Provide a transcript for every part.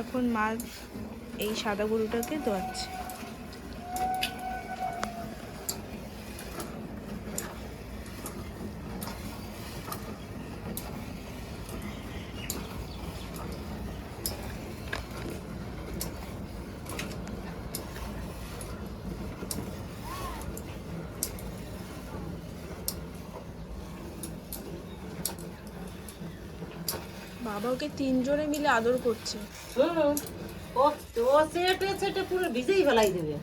এখন মা এই সাদা গরুটাকে দোয়াচ্ছে বাবা ওকে তিনজনে মিলে আদর করছে। হুম ও ও চেটে চেটে পুরো ভিজেই ফেলাই দেবে।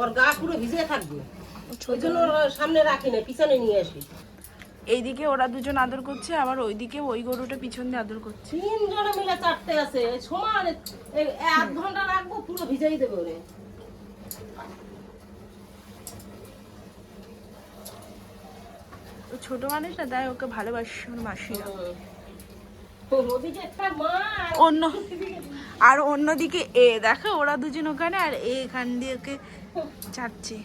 ওর গা পুরো ভিজে থাকবে। ওই জন্য সামনে রাখি না পিছনে নিয়ে আসি। এইদিকে ওরা দুজন আদর করছে আবার ওইদিকে ওই গরুটা পিছন দিয়ে আদর করছে। তিনজনে মিলে চারটে আছে সমান এক ঘণ্টা রাখব পুরো ভিজাই দেবে ওরে। ছোট মানুষ না তাই ওকে ভালোবাসে মাসিরা হুম। ওদিকে একটা মা আর অন্য আর অন্যদিকে এ দেখো ওরা দুজন ওখানে আর এখান দিয়ে ওকে চাচ্ছে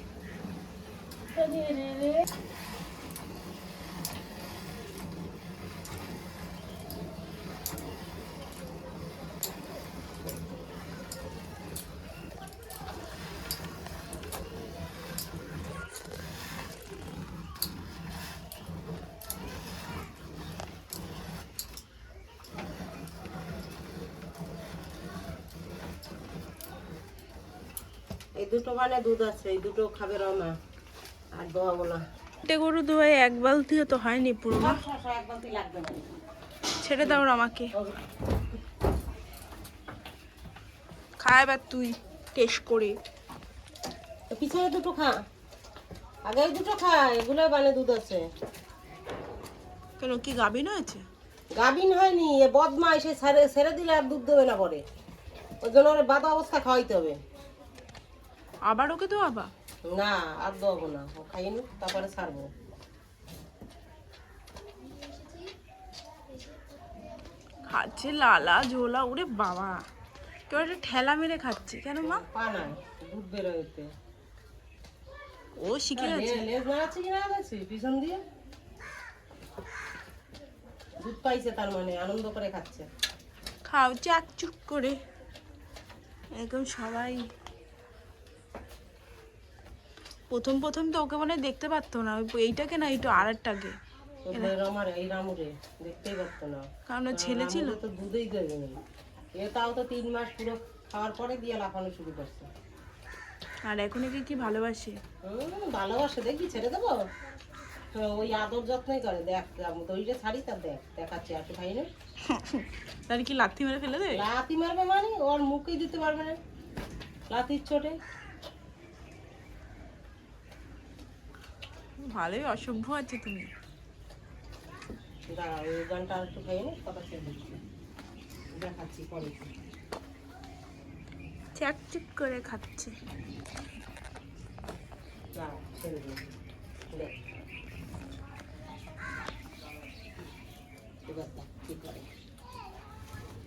দুটো মানে দুধ আছে এই দুটো খাবে রমা আর দোয়াবো না এটা গরু ধোয়ে এক বালতিও তো হয়নি পুরো এক বালতি লাগবে ছেড়ে দাও আমাকে খা এবার তুই টেস্ট করে। পিছনে দুটো খা। আগে দুটো খা এগুলো মানে দুধ আছে। কেন কি গাবিন হয়েছে? গাভিন হয়নি এ বদমা এসে ছেড়ে ছেড়ে দিলে আর দুধ দেবে না পরে। ওই জন্য ওর বাধা অবস্থা খাওয়াইতে হবে। আবার ওকে তো আবা না আর দেবো না। ও খাইয়ে নি তারপরে ছাড়বো। খাচ্ছে লালা ঝোলা ওরে বাবা। কেউ একটা ঠেলা মেরে খাচ্ছে কেন মা? দুধ বেরোতে ও শিখে গেছে। লেজ কি পিছন দিয়ে? দুধ পাইছে তার মানে আনন্দ করে খাচ্ছে। খাও চাক চুক করে। একদম সবাই প্রথম প্রথম তো ওকে মানে দেখতে পারতো না। এইটাকে না একটু আর একটাকে ওদের আমার এই রামুরে দেখতেই পারতো না। কারণ ছেলে ছিল। তো দুধেই দেবে না। এ তাও তো তিন মাস পুরো খাওয়ার পরে দিয়ে লাফানো শুরু করছে। আর এখন একে কি ভালোবাসে? ভালোবাসে দেখি ছেড়ে দেবো? ওই আদর যত্নই করে দেখ ওইটা ছাড়ি তার দেখ দেখাচ্ছি একটু খাই না তার কি লাথি মেরে ফেলে দেবে? লাতি মারবে মানে? ওর মুখেই দিতে পারবে না। লাতির চোটে। ভালোই অসভ্য আছে তুমি। গানটা একটু খাই না কথা দেখাচ্ছি পরে। করে খাচ্ছে।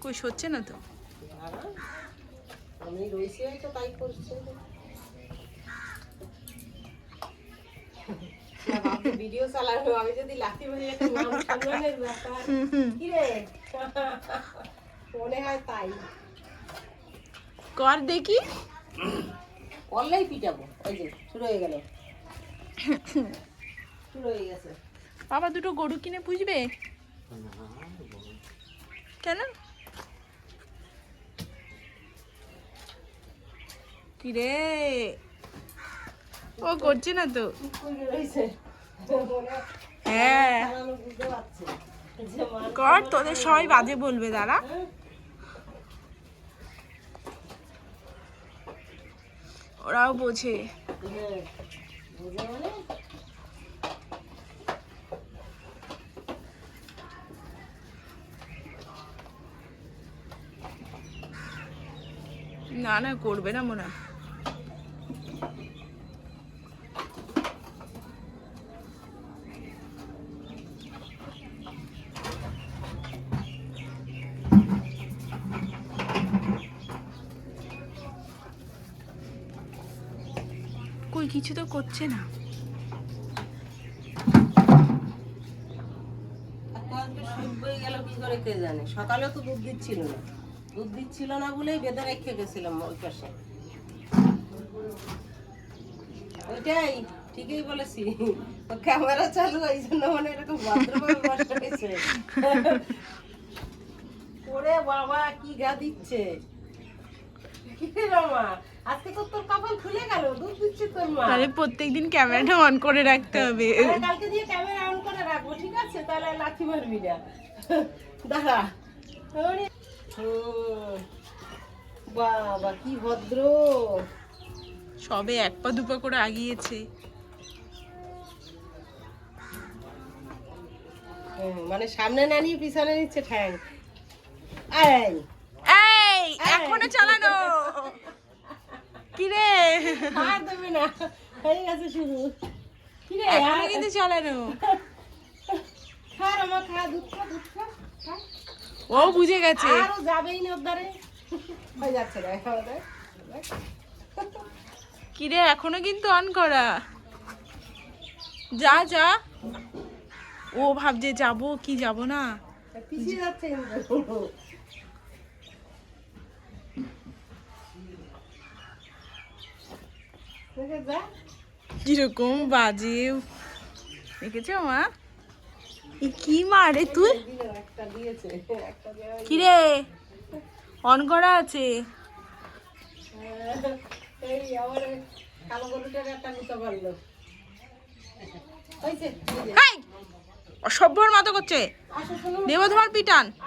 কই সচ্ছে না তো? আমি রয়েছি তাই করছে। ভিডিও চালানো আমি যদি লাঠি মারি একটা সম্মানের ব্যাপার? কি রে মনে হয় তাই। কর দেখি। করলেই পিটাবো। এই যে শুরু হয়ে গেল। শুরু হয়ে গেছে। বাবা দুটো গরু কিনে পুষবে? কেন? কি রে ও করছে না তো। হয়। কর, তোদের সবাই বাজে বলবে, দাঁড়া। ওরাও বোঝে। না না, করবে না মনে হয়। কই, কিছু তো করছে না। না। না বলেই ওই পাশে। ওইটাই, ঠিকই বলেছি। ক্যামেরা চালু জন্য মানে এরকম বাবা, কি গা দিচ্ছে? কি রে আজকে তো তোর কপাল খুলে গেল দুধ দিচ্ছে তোর মা। তাহলে প্রত্যেকদিন ক্যামেরাটা অন করে রাখতে হবে। কালকে দিয়ে ক্যামেরা অন করে রাখব ঠিক আছে? তাহলে লাথি মারবি না। দাঁড়া। বাবা কি ভদ্র। সবে এক পা দুপা করে আগিয়েছে। মানে সামনে না নিয়ে পিছনে নিচ্ছে ঠ্যাং। এই এখনও চালানো। কি রে আর দেবে না। হয়ে গেছে শুরু। কি রে এখনও কিন্তু চালানো খা রমা খা দুধ খা দুধ খা খা। ও বুঝে গেছে। আরও যাবেই না ওর দ্বারে হয়ে যাচ্ছে দেখ। কি রে এখনও কিন্তু অন করা। যা যা। ও ভাবছে যাব কি যাব না। পিছিয়ে যাচ্ছে কিন্তু দেখে যা কীরকম বাজে। দেখেছ মা? কি মারে তুই? দিল একটা দিয়েছে একটা দেওয়া কি রে অন করা আছে অসভ্যর মতো করছে। দেবধর পিটান।